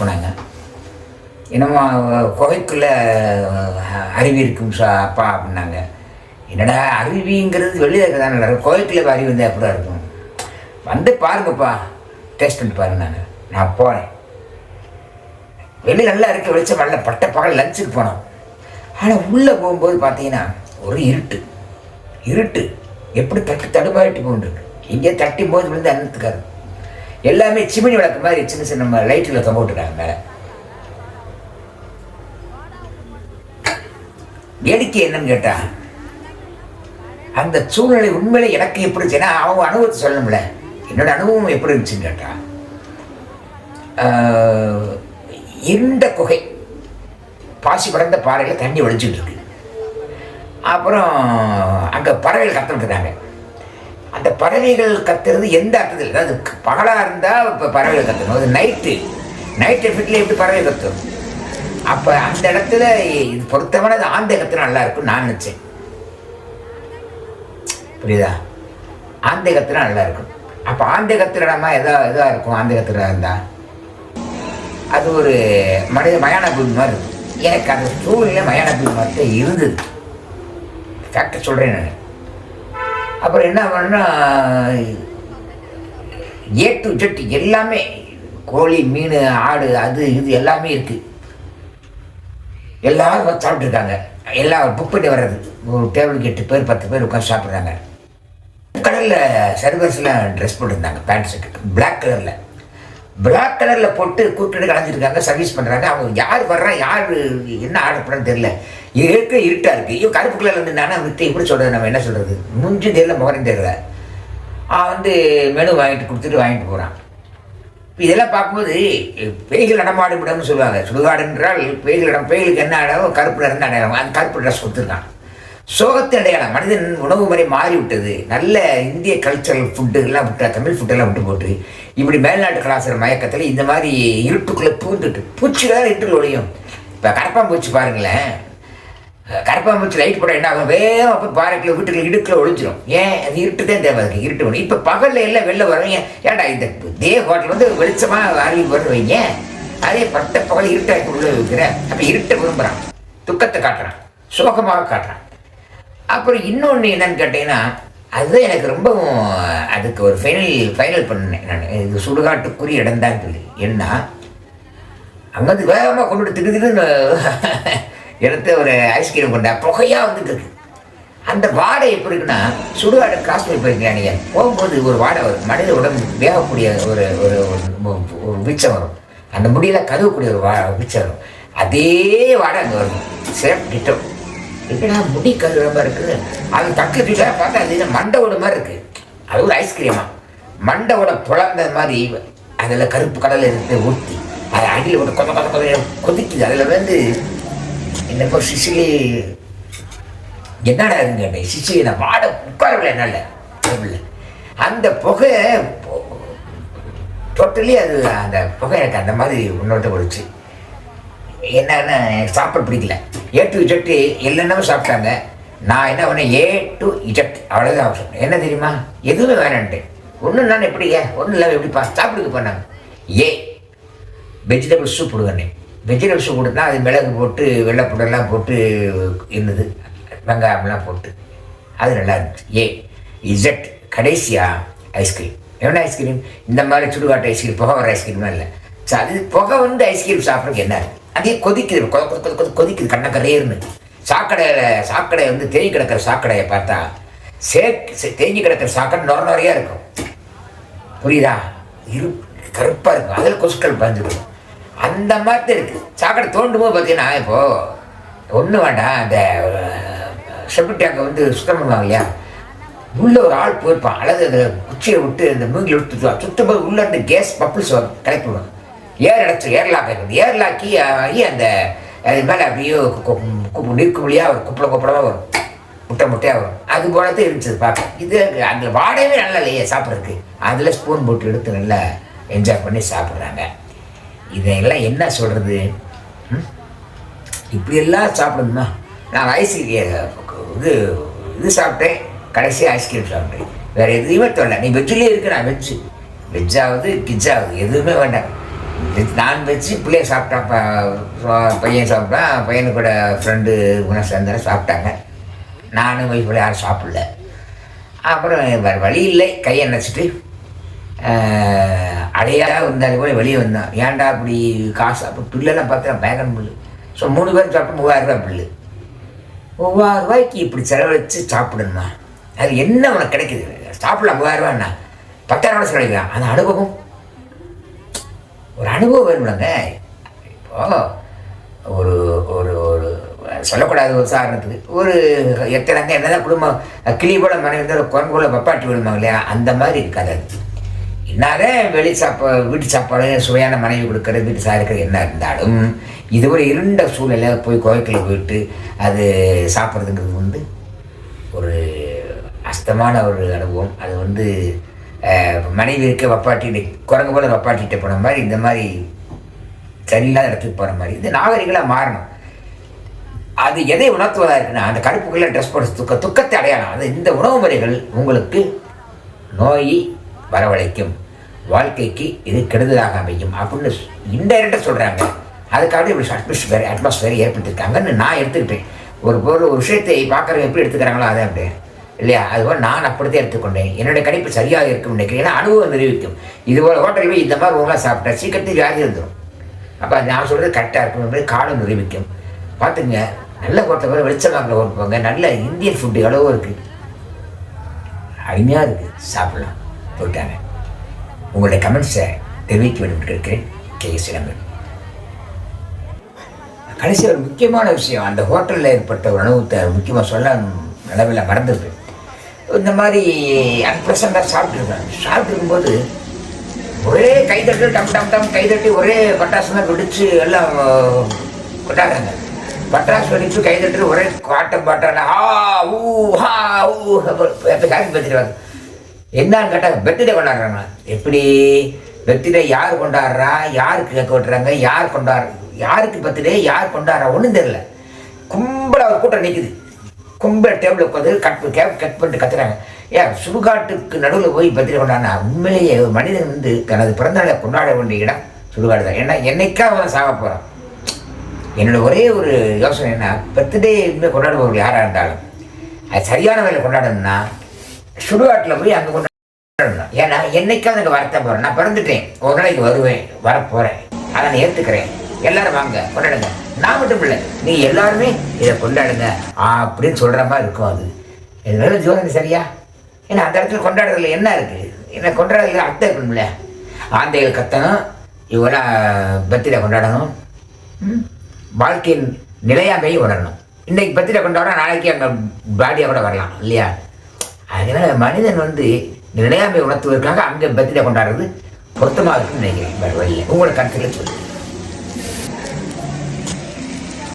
போனாங்க. என்னமோ குகைக்குள்ளே அருவி இருக்கும் சா அப்பா அப்படின்னாங்க. என்னடா அருவிங்கிறது வெளியே நல்லா இருக்கும் கோயிலுக்குள்ளே அருவி வந்து எப்படா இருக்கும்? வந்து பாருங்கப்பா. டேஸ்ட் பண்ணி பாருங்க நான். போனேன் வெளியே நல்லா இருக்க வெளிச்சம் நல்ல பட்ட பகல் லஞ்சுக்கு போனோம். ஆனால் உள்ளே போகும்போது பார்த்தீங்கன்னா ஒரு இருட்டு. இருட்டு. எப்படி தட்டு தடுமாறிட்டு போகுது இங்கே தட்டி போது விழுந்து அன்னத்துக்காரு எல்லாமே சிமினி விளக்கு மாதிரி சின்ன சின்ன லைட்டில் தொங்க விட்டுருக்காங்க மேலே வேடிக்கை என்னன்னு கேட்டா அந்த சூழ்நிலை உண்மையிலே எனக்கு எப்படி இருந்துச்சுன்னா அவங்க அனுபவத்தை சொல்லணும்ல. என்னோட அனுபவம் எப்படி இருந்துச்சுன்னு கேட்டா இருண்ட குகை பாசி படர்ந்த பாறையில் தண்ணி ஒழிச்சிட்டு இருக்கு. அப்புறம் அங்கே பறவைகள் கத்துட்டுருக்காங்க அந்த பறவைகள் கத்துறது எந்த அர்த்தத்தில்? அதாவது பகலாக இருந்தால் இப்போ பறவைகள் கத்தணும் அது நைட்டு நைட் எஃபெக்டில் எப்படி பறவை கத்தும் அப்போ அந்த இடத்துல இது பொருத்தமானது ஆந்தை கத்துனா நல்லா இருக்கும்னு நான் நினச்சேன். புரியுதா? ஆந்தை கத்துனா நல்லா இருக்கும். அப்போ ஆந்தை கத்துற இடமா எதா இதாக இருக்கும்? ஆந்தை கத்துறதா இருந்தால் அது ஒரு மனித மயான பூமி மாதிரி இருக்கும். எனக்கு அந்த சூழ்நிலை மயான பூமி மாதிரி தான் இருந்தது ஃபேக்டர் சொல்கிறேன் நான். அப்புறம் என்ன பண்ணால் ஏ டு ஜெட் எல்லாமே கோழி மீன் ஆடு அது இது எல்லாமே இருக்குது எல்லாரும் சாப்பிட்ருக்காங்க எல்லாம் புக் பண்ணி வர்றது. ஒரு டேபிளுக்கு எட்டு பேர் பத்து பேர் உட்காந்து சாப்பிட்றாங்க. கலரில் சர்வர்ஸ்லாம் ட்ரெஸ் போட்டிருந்தாங்க பேண்ட் ஷர்ட் பிளாக் கலரில். பிளாக் கலரில் போட்டு கூப்பிட்டு கலைஞ்சிருக்காங்க சர்வீஸ் பண்ணுறாங்க அவங்க யார் வர்றா யார் என்ன ஆர்டர் பண்ணன்னு தெரியல. இருக்க இருட்டாக இருக்குது ஐயோ கருப்பு கலரில் வந்து நானே விட்டு எப்படி சொல்கிறது நம்ம என்ன சொல்கிறது முஞ்சு தெரியல முகரம் தெரியல. அவன் வந்து மெனு வாங்கிட்டு கொடுத்துட்டு வாங்கிட்டு போகிறான் இதெல்லாம் பார்க்கும்போது பேய்கள் நடமாடும் இடம்னு சொல்லுவாங்க. சுடுகாடு என்றால் பேய்கள் இடம் பேய்களுக்கு என்ன அடையாளம்? கருப்பு நிறந்த அடையாளம். அந்த கருப்பு ட்ரெஸ் கொடுத்துருக்கான். சோகத்தின் அடையாளம். மனிதன் உணவு முறை மாறி விட்டது நல்ல இந்திய கல்ச்சரல் ஃபுட்டு விட்டு தமிழ் ஃபுட்டெல்லாம் விட்டு போட்டு இப்படி மேல்நாட்டு கலாச்சார மயக்கத்தில் இந்த மாதிரி இருட்டுக்குள்ளே பூந்துட்டு பூச்சி வேற இருட்டுக்குள்ள ஒழியும் இப்போ கரப்பாம்பூச்சி பாருங்களேன். கரப்பாம்பூச்சி லைட் போட என்ன ஆகும்? வேகமாக போய் பாறைக்குள்ள வீட்டுக்குள்ள இடுக்கில் ஒழிச்சிடும் ஏன்? அது இருட்டு தான் தேவை இருக்குது இருட்டு ஒன்று இப்போ பகலில் எல்லாம் வெளில வரும். ஏன்? ஏன்டா இந்த தே ஹோட்டல் வந்து வெளிச்சமாக அறிவி வர வைங்க. அதே பட்ட பகல் இருட்டாக்கி உள்ளே வைக்கிறேன் அப்போ இருட்டை விரும்புகிறான் துக்கத்தை காட்டுறான். சோகமாக காட்டுறான். அப்புறம் இன்னொன்று என்னன்னு கேட்டீங்கன்னா அதுதான் எனக்கு ரொம்பவும் அதுக்கு ஒரு ஃபைனல் ஃபைனல் பண்ணேன் நான். இது சுடுகாட்டுக்குரிய இடம் தான் சொல்லி என்ன அங்கேருந்து வேகமாக கொண்டு திடு எடுத்து ஒரு ஐஸ்கிரீம் கொண்டா புகையாக வந்துட்டு இருக்கு அந்த வாடை எப்படி இருக்குன்னா சுடுகாடு காஷ்மீர் போயிருக்கீங்க நீங்கள் போகும்போது ஒரு வாடை வரும். மனித உடம்பு வேகக்கூடிய ஒரு ஒரு ஒரு- மிச்சம் வீச்சம் வரும். அந்த முடியில் கதவக்கூடிய ஒரு வா வீச்சம் வரும். அதே வாடை அங்கே வரும் சேம் டிட்டம் என்னடா முடி கழுவுற மாதிரி இருக்குது? அது பக்கத்து வீட்டில் பார்த்தா அது என்ன மண்டவோட மாதிரி இருக்குது அது ஒரு ஐஸ்கிரீமா மண்டவோட புலந்த மாதிரி அதில் கருப்பு கடலை எடுத்து ஊற்றி அது அடியில் ஒரு கொத கொத கொத கொதிக்குது. அதில் வந்து என்னப்போ சிசிலி? என்னடா இதுன்னு கேட்டேன் சிசிலி நான் வாட உட்காரவில்லை என்னால. டேபிளில் அந்த புகை டோட்டலி அது அந்த புகை எனக்கு அந்த மாதிரி உன்னோட்ட கொடுச்சு என்னன்னா எனக்கு சாப்பிட பிடிக்கல. ஏ டு இஜெக்ட் எல்லாமே சாப்பிட்டாங்க. நான் என்ன பண்ணேன்? ஏ டு இஜெக்ட் அவ்வளோதான் சொன்னேன் என்ன தெரியுமா? எதுவுமே வேணான்ட்டு. ஒன்றும் நான் எப்படிங்க? ஒன்றும் இல்லாமல் எப்படிப்பா? சாப்பிடுக்கு போனாங்க. ஏ வெஜிடபிள் சூப் கொடுங்கண்ணே வெஜிடபிள் சூப் கொடுத்தா அது மிளகு போட்டு வெள்ளைப்புடெல்லாம் போட்டு இருந்தது வெங்காயம்லாம் போட்டு. அது நல்லா இருந்துச்சு. ஏ இசட் கடைசியா ஐஸ்கிரீம். என்ன ஐஸ்கிரீம்? இந்த மாதிரி சுடுகாட்டு ஐஸ்கிரீம் புகை வர ஐஸ்கிரீம்லாம் இல்லை. ஸோ அது புகை வந்து ஐஸ்கிரீம் சாப்பிட்றதுக்கு என்ன? அதே கொதிக்குது கொத கொத கொத கொதிக்குது கண்ணக்கரையர்னு சாக்கடையில் சாக்கடை வந்து தேங்கி கிடக்கிற சாக்கடையை பார்த்தா சே தேங்கி கிடக்கிற சாக்கடை நுர நுறையாக இருக்கும். புரியுதா? இரு கருப்பாக இருக்கும். அதில் கொசுக்கள் பயந்துருக்கும் அந்த மாதிரி தான் இருக்குது சாக்கடை தோண்டும் போது பார்த்தீங்கன்னா இப்போது ஒன்றும் வேண்டாம் அந்த செப்டிக் டேங்கை வந்து சுத்தம் பண்ணுவாங்க இல்லையா? உள்ளே ஒரு ஆள் போயிருப்பான். அல்லது அந்த குச்சியை விட்டு அந்த மூங்கில் விட்டு சுத்தம் சுற்றும் போது உள்ளே இருந்து கேஸ் பப்புள்ஸ் வரும் கலெக்ட் பண்ணுவாங்க ஏர் இடத்துல ஏர்லாக் இருக்குது ஏர்லாக்கி ஆகி அந்த அது மேலே அப்படியே கு- கு- நீர்க்கு வழியாக ஒரு குப்பளை குப்பளமாக வரும். முட்டை முட்டையாக வரும். அது போல தான் இருந்துச்சு பார்க்க. இது அந்த வாடகையே நல்லா இல்லையே சாப்பிட்றதுக்கு. அதில் ஸ்பூன் போட்டு எடுத்து நல்லா என்ஜாய் பண்ணி சாப்பிட்றாங்க. இதையெல்லாம் என்ன சொல்கிறது இப்படியெல்லாம் சாப்பிடணுமா நான் ஐஸ் இது இது சாப்பிட்டேன். கடைசி ஐஸ்கிரீம் சாப்பிட்டேன். வேறு எதுவுமே தொல்லை நீ வெஜ்ஜிலே இருக்கு நான் வெஜ்ஜு. வெஜ்ஜாவது கிஜ்ஜாவது எதுவுமே வேண்டாம். நான் வெஜ்ஜு பிள்ளைய சாப்பிட்டா பையன் சாப்பிட்டான் பையனு கூட ஃப்ரெண்டு குணம் சேர்ந்தாலும் சாப்பிட்டாங்க. நானும் வைஃபில் யாரும் சாப்பிடல. அப்புறம் வேறு வழி இல்லை. கையை நினச்சிட்டு அடையாக வந்தாலும் கூட வெளியே வந்தான் ஏன்டா அப்படி காசு? அப்போ பில்லெல்லாம் பார்த்தா பேகன் புல்லு. ஸோ மூணு பேர் சாப்பிட்டு மூவாயிரம் ரூபா பில்லு. மூவாயிரம் ரூபாய்க்கு இப்படி செலவழித்து சாப்பிடணுமா? அது என்ன உனக்கு கிடைக்குது? சாப்பிடலாம் மூவாயிரம் ரூபாண்ணா பத்தாயிரம் ரூபாய் செலவழிக்கலாம். அந்த அனுபவம். ஒரு அனுபவம் வேணும்லங்க இப்போ ஒரு ஒரு ஒரு சொல்லக்கூடாது ஒரு உதாரணத்துக்கு. ஒரு எத்தனைங்க என்னதான் குடும்பம் கிளி போல மனைவி இருந்தால் குரங்கு போல பப்பாட்டி விடுவாங்க இல்லையா? அந்த மாதிரி இருக்காது அது. என்னதே வெளி சாப்பா வீட்டு சாப்பாடு சுவையான மனைவி கொடுக்கறது வீட்டு சாருக்கிறது என்ன இருந்தாலும் இது ஒரு இருண்ட சூழ்நிலை போய் கோவைக்குள்ள போயிட்டு அது சாப்பிட்றதுங்கிறது வந்து ஒரு அஸ்தமான ஒரு அனுபவம். அது வந்து மனைவி இருக்க வப்பாட்டி குரங்கு போல வப்பாட்டிகிட்ட போன மாதிரி இந்த மாதிரி சரியில்லாத இடத்துக்கு போகிற மாதிரி. இது நாகரிகளாக மாறணும். அது எதை உணர்த்துவதாக இருக்குன்னா அந்த கருப்புகளில் ட்ரெஸ் போட துக்க துக்கத்தை அடையாளம். அது இந்த உணவு முறைகள் உங்களுக்கு நோய் வரவழைக்கும். வாழ்க்கைக்கு இது கெடுதலாக அமையும் அப்படின்னு இன்டைரக்டாக சொல்கிறாங்க அதுக்காக இப்படி அட்மாஸ்பியர் அட்மாஸ்பியர் ஏற்படுத்தியிருக்காங்கன்னு நான் எடுத்துக்கிட்டேன். ஒரு பொருள் ஒரு விஷயத்தை பார்க்குறவங்க எப்படி எடுத்துக்கிறாங்களோ அதை அப்படியே இல்லையா? அதுபோல் நான் அப்படித்தான் எடுத்துக்கொண்டேன். என்னுடைய கணிப்பு சரியாக இருக்கும் நினைக்கிறேன். ஏன்னா அனுபவம் நிரூபிக்கும். இதுபோல் ஹோட்டலில் போய் இந்த மாதிரி உணவாக சாப்பிட்டா சீக்கிரத்துக்கு வியாதி வந்துடும் அப்போ நான் சொல்கிறது கரெக்டாக இருக்கும் காலம் நிரூபிக்கும். பார்த்துங்க. நல்ல ஹோட்டல் போய் வெளிச்சமாக ஓட்டு போங்க. நல்ல இந்தியன் ஃபுட்டு எவ்வளவோ இருக்குது அருமையாக இருக்குது சாப்பிட்லாம். போயிட்டாங்க. உங்களுடைய கமெண்ட்ஸை தெரிவிக்க வேண்டும் என்று கேட்கிறேன் கே. சிலம்பன் கடைசி ஒரு முக்கியமான விஷயம். அந்த ஹோட்டலில் ஏற்பட்ட ஒரு அனுபவத்தை முக்கியமாக சொல்ல நிலவில் மறந்துருப்பேன் இந்த மாதிரி அன்பிரசண்டாக சாப்பிட்ருக்கேன் சாப்பிட்டுருக்கும்போது ஒரே கைதட்டு டம் டம் டம் கைதட்டி ஒரே பட்டாசுலாம் வெடித்து எல்லாம் கொண்டாடுறாங்க பட்டாசு வெடித்து கைதட்டு ஒரே காட்டம் பாட்டான ஆ ஊ ஹா ஊ எப்போ காப்பி என்னன்னு கேட்டால் பர்த்டே கொண்டாடுறாங்க எப்படி? பர்த்டே யார் கொண்டாடுறா? யாருக்கு கேட்க விட்டுறாங்க? யார் கொண்டாடு யாருக்கு பர்த்டே? யார் கொண்டாடுறா? ஒன்றும் தெரில கும்பல ஒரு கூட்டம் நிற்குது கும்பல் டேபிள் உட்காந்து கட் கேப் கட் பண்ணிட்டு கத்துறாங்க. ஏன் சுடுகாட்டுக்கு நடுவில் போய் பர்த்டே கொண்டாடினா உண்மையிலேயே ஒரு மனிதன் வந்து தனது பிறந்தநாளை கொண்டாட வேண்டிய இடம் சுடுகாடு தான் ஏன்னா என்னைக்கா அவன் சாக போகிறான் என்னோட ஒரே ஒரு யோசனை என்ன பர்த்டே இனிமேல் கொண்டாடுபவர்கள் யாராக இருந்தாலும் அது சரியான வேலை கொண்டாடணும்னா சுடுகாட்டில் போய் அங்கே கொண்டாடணும் ஏன்னா என்னைக்காவது அங்கே வரத்த போகிறேன் நான் பிறந்துட்டேன். ஒரு நாளைக்கு வருவேன். வரப்போகிறேன் அதை நான் ஏற்றுக்கிறேன் எல்லாரும் வாங்க கொண்டாடுங்க. நான் மட்டும் இல்லை நீ எல்லாருமே இதை கொண்டாடுங்க. அப்படின்னு சொல்கிற மாதிரி இருக்கும் அது. இதனால ஜோதனை சரியா? ஏன்னா அந்த இடத்துல கொண்டாடுறதுல என்ன இருக்குது என்ன கொண்டாடுறதுல அர்த்தம் இருக்கணும்ல ஆந்தைகள் கத்தணும். இவனா பர்த்டே கொண்டாடணும். ம்? வாழ்க்கையின் நிலையாமையை உணரணும். இன்றைக்கு பர்த்டே கொண்டாடுறோம் நாளைக்கு அங்கே பாடியாக கூட வரலாம் இல்லையா? அதனால் மனிதன் வந்து நிலையாமை உணர்த்துவதற்காக அங்கே பர்த்டே கொண்டாடுறது பொருத்தமாக இருக்குன்னு நினைக்கிறேன். வேறு வழியில் உங்களோட கருத்துக்களை சொல்லுங்கள்